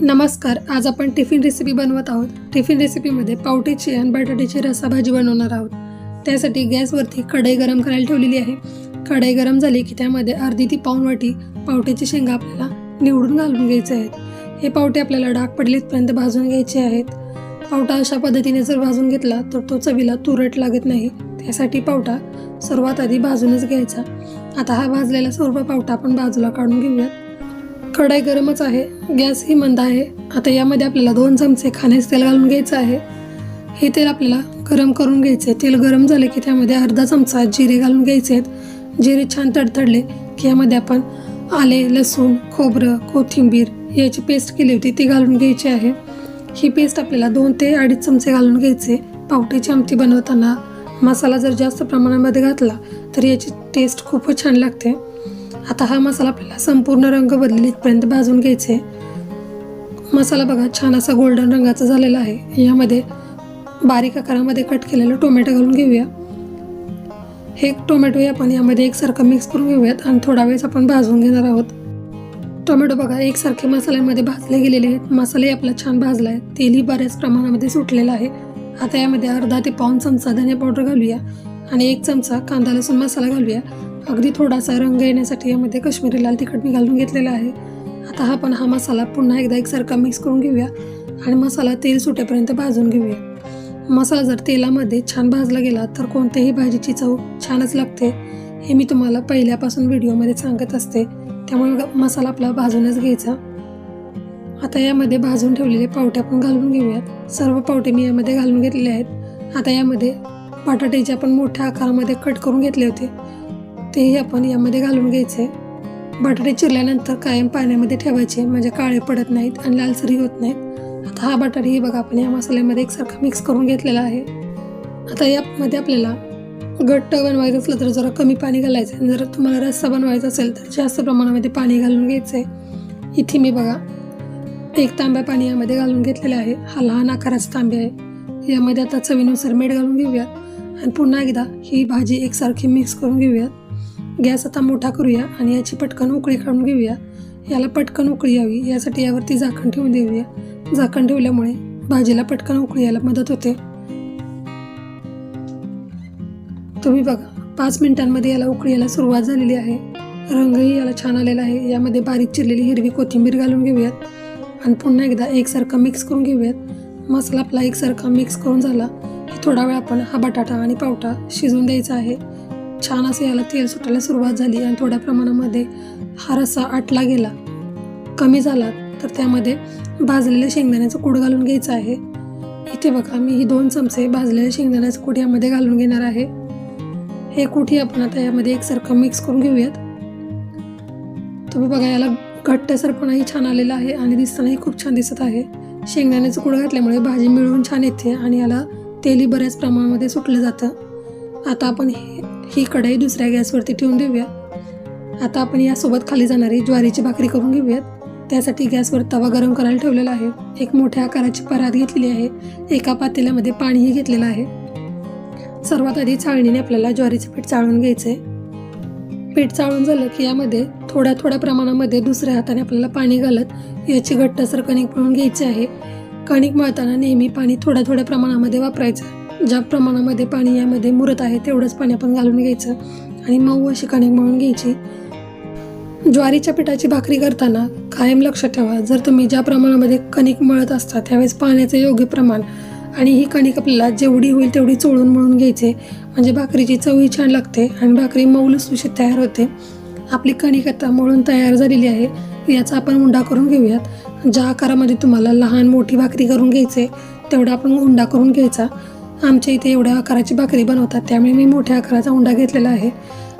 नमस्कार आज आपण टिफिन रेसिपी बनवत आहोत. टिफिन रेसिपीमध्ये पावटीची आणि बटाट्याची रसा भाजी बनवणार आहोत. त्यासाठी गॅसवरती कढई गरम करायला ठेवलेली आहे. कढई गरम झाली की त्यामध्ये अर्धी ती पाऊण वाटी पावट्याची शेंगा आपल्याला निवडून घालून घ्यायचे आहेत. हे पावटे आपल्याला डाग पडलेतपर्यंत भाजून घ्यायचे आहेत. पावटा अशा पद्धतीने जर भाजून घेतला तर तो चवीला तुरट लागत नाही. त्यासाठी पावटा सर्वात आधी भाजूनच घ्यायचा. आता हा भाजलेला सर्व पावटा आपण बाजूला काढून घेऊयात. कढाई गरमच आहे गॅस ही मंद आहे. आता यामध्ये आपल्याला दोन चमचे खाण्याचे तेल घालून घ्यायचं आहे. हे तेल आपल्याला गरम करून घ्यायचे तेल गरम झाले की त्यामध्ये अर्धा चमचा जिरे घालून घ्यायचे आहेत. जिरे छान तडतडले की यामध्ये आपण आले लसूण खोबरं कोथिंबीर याची पेस्ट केली होती ती घालून घ्यायची आहे. ही पेस्ट आपल्याला दोन ते अडीच चमचे घालून घ्यायचे. पावट्याची आमटी बनवताना मसाला जर जास्त प्रमाणामध्ये घातला तर याची टेस्ट खूपच छान लागते. आता हा मसाला आपल्याला संपूर्ण रंग बदलेपर्यंत भाजून घ्यायचे. मसाला बघा छान असा गोल्डन रंगाचा झालेला आहे. यामध्ये बारीक आकारामध्ये कट केलेलं टोमॅटो घालून घेऊया. हे टोमॅटोही आपण यामध्ये एकसारखं मिक्स करून घेऊयात आणि थोडा वेळेस आपण भाजून घेणार आहोत. टोमॅटो बघा एकसारखे मसाल्यामध्ये भाजले गेलेले आहेत. मसाले आपला छान भाजला आहे. तेलही बऱ्याच प्रमाणामध्ये सुटलेलं आहे. आता यामध्ये अर्धा ते पाऊन चमचा धने पावडर घालूया आणि एक चमचा कांदा लसूण मसाला घालूया. अगदी थोडासा रंग येण्यासाठी यामध्ये काश्मीरी लाल तिखट मी घालून घेतलेला आहे. आता हा पण हा मसाला पुन्हा एकदा एकसारखा मिक्स करून घेऊया आणि मसाला तेल सुटेपर्यंत भाजून घेऊया. मसाला जर तेलामध्ये छान भाजला गेला तर कोणत्याही भाजीची चव छानच लागते. हे मी तुम्हाला पहिल्यापासून व्हिडिओमध्ये सांगत असते. त्यामुळे मसाला आपला भाजूनच घ्यायचा. आता यामध्ये भाजून ठेवलेले पावटे आपण घालून घेऊयात सर्व पावटे मी यामध्ये घालून घेतलेले आहेत. आता यामध्ये बटाट्याचे आपण मोठ्या आकारामध्ये कट करून घेतले होते. तेही आपण यामध्ये घालून घ्यायचे. बटाटे चिरल्यानंतर कायम पाण्यामध्ये ठेवायचे. म्हणजे काळे पडत नाहीत आणि लालसरी होत नाहीत. आता हा बटाटेही बघा आपण या मसाल्यामध्ये एकसारखा मिक्स करून घेतलेला आहे. आता यामध्ये आपल्याला घट्ट बनवायचं असलं तर जरा कमी पाणी घालायचं आणि जर तुम्हाला रस्सा बनवायचा असेल तर जास्त प्रमाणामध्ये पाणी घालून घ्यायचं. आहे इथे मी बघा एक तांब्या पाणी यामध्ये घालून घेतलेलं आहे. हा लहान आकाराचा तांबे आहे. यामध्ये आता चवीनुसार मीठ घालून घेऊयात. आणि पुन्हा एकदा ही भाजी एकसारखी मिक्स करून घेऊयात. गॅस आता मोठा करूया आणि याची पटकन उकळी काढून घेऊया. याला पटकन उकळी यावी. यासाठी यावरती झाकण ठेवून देऊया. झाकण ठेवल्यामुळे भाजीला पटकन उकळी यायला मदत होते. तुम्ही बघा पाच मिनिटांमध्ये याला उकळी यायला सुरुवात झालेली आहे. रंगही याला छान आलेला आहे. यामध्ये बारीक चिरलेली हिरवी कोथिंबीर घालून घेऊयात. आणि पुन्हा एकदा एकसारखा मिक्स करून घेऊयात. मसाला आपला एकसारखा मिक्स करून झाला की थोडा वेळ आपण हा बटाटा आणि पावटा शिजवून द्यायचा आहे. छान असं याला तेल सुटायला सुरुवात झाली आणि थोड्या प्रमाणामध्ये हा रस्सा आटला गेला. कमी झाला तर त्यामध्ये भाजलेले शेंगदाण्याचं कूड घालून घ्यायचं आहे. इथे बघा मी ही दोन चमचे भाजलेले शेंगदाण्याचं कूट यामध्ये घालून घेणार आहे. हे कुठे आपण आता यामध्ये एकसारखं मिक्स करून घेऊयात. तुम्ही बघा याला घट्टसरपणाही छान आलेला आहे आणि दिसतानाही खूप छान दिसत आहे. शेंगदाण्याचं कूड घातल्यामुळे भाजी मिळून छान येते आणि याला तेलही बऱ्याच प्रमाणामध्ये सुटलं जातं. आता आपण हे ही कढई दुसऱ्या गॅसवरती ठेवून देऊया. आता आपण यासोबत खाली जाणारी ज्वारीची भाकरी करून घेऊयात. त्यासाठी गॅसवर तवा गरम करायला ठेवलेला आहे. एक मोठ्या आकाराची परात घेतलेली आहे. एका पातेल्यामध्ये पाणीही घेतलेलं आहे. सर्वात आधी चाळणीने आपल्याला ज्वारीचं पीठ चाळून घ्यायचं. आहे पीठ चाळून झालं की यामध्ये थोड्या थोड्या प्रमाणामध्ये दुसऱ्या हाताने आपल्याला पाणी घालत याची घट्टसर कणिक मळून घ्यायची आहे. कणिक मळताना नेहमी पाणी थोड्या थोड्या प्रमाणामध्ये वापरायचं. ज्या प्रमाणामध्ये पाणी यामध्ये मुरत आहे तेवढंच पाणी आपण घालून घ्यायचं. आणि मऊ अशी कणिक मळून घ्यायची. ज्वारीच्या पिठाची भाकरी करताना कायम लक्षात ठेवा जर तुम्ही ज्या प्रमाणामध्ये कणिक मळत असता त्यावेळेस पाण्याचे योग्य प्रमाण आणि ही कणिक आपल्याला जेवढी होईल तेवढी चोळून मळून घ्यायचे. म्हणजे भाकरीची चवही छान लागते आणि भाकरी मऊ लुसलुशीत तयार होते. आपली कणिक आता मळून तयार झालेली आहे. याचा आपण उंडा करून घेऊयात. ज्या आकारामध्ये तुम्हाला लहान मोठी भाकरी करून घ्यायचे तेवढा आपण उंडा करून घ्यायचा. आमच्या इथे एवढ्या आकाराची भाकरी बनवतात त्यामुळे मी मोठ्या आकाराचा उंडा घेतलेला आहे.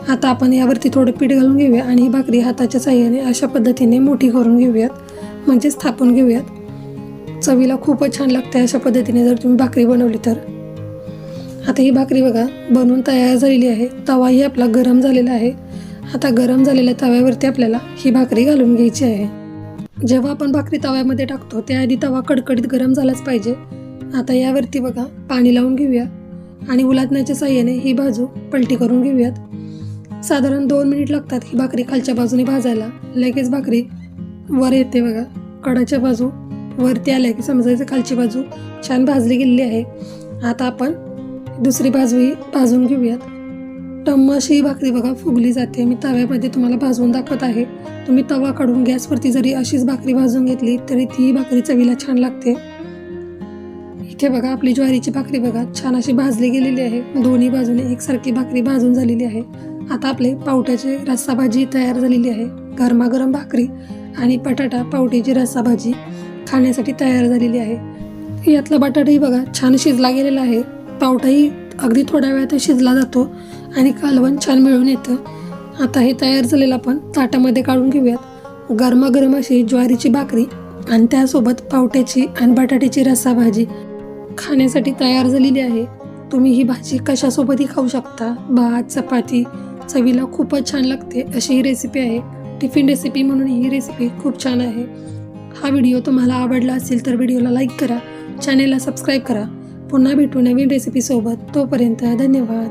आता आपण यावरती थोडं पीठ घालून घेऊया आणि ही भाकरी हाताच्या साह्याने अशा पद्धतीने मोठी करून घेऊयात म्हणजे स्थापून घेऊयात. चवीला खूपच छान लागते अशा पद्धतीने जर तुम्ही भाकरी बनवली तर. आता ही भाकरी बघा बनवून तयार झालेली आहे. तवाही आपला गरम झालेला आहे. आता गरम झालेल्या तव्यावरती आपल्याला ही भाकरी घालून घ्यायची आहे. जेव्हा आपण भाकरी तव्यामध्ये टाकतो त्याआधी तवा कडकडीत गरम झालाच पाहिजे. आता यावरती बघा पाणी लावून घेऊया. आणि उलादण्याच्या साह्याने ही बाजू पलटी करून घेऊयात. साधारण दोन मिनिट लागतात ही भाकरी खालच्या बाजूने भाजायला. लगेच भाकरी वर येते बघा. कडाच्या बाजू वरती आल्या की समजायचं खालची बाजू छान भाजली गेलेली आहे. आता आपण दुसरी बाजूही भाजून घेऊयात. टम्म अशी ही भाकरी बघा फुगली जाते. मी तव्यामध्ये तुम्हाला भाजून दाखवत आहे. तुम्ही तवा काढून गॅसवरती जरी अशीच भाकरी भाजून घेतली तरी ती भाकरी चवीला छान लागते. इथे बघा आपली ज्वारीची भाकरी बघा छान अशी भाजली गेलेली आहे. दोन्ही बाजूने एकसारखी भाकरी भाजून झालेली आहे. आता आपले पावट्याची रस्सा भाजी तयार झालेली आहे. गरमागरम भाकरी आणि बटाटा पावट्याची रस्सा भाजी खाण्यासाठी तयार झालेली आहे. यातला बटाटाही बघा छान शिजला गेलेला आहे. पावटाही अगदी थोड्या वेळात शिजला जातो आणि कालवण छान मिळून येतं. आता हे तयार झालेलं आपण ताटामध्ये काढून घेऊयात. गरमागरम अशी ज्वारीची भाकरी आणि त्यासोबत पावट्याची आणि बटाट्याची रस्सा भाजी खाण्यासाठी तयार झालेली आहे. तुम्ही ही भाजी कशासोबतही खाऊ शकता. भात चपाती चवीला खूपच छान लागते अशी ही रेसिपी आहे. टिफिन रेसिपी म्हणून ही रेसिपी खूप छान आहे. हा व्हिडिओ तुम्हाला आवडला असेल तर व्हिडिओला लाईक करा. चॅनेलला सबस्क्राईब करा. पुन्हा भेटू नवीन रेसिपीसोबत तोपर्यंत धन्यवाद.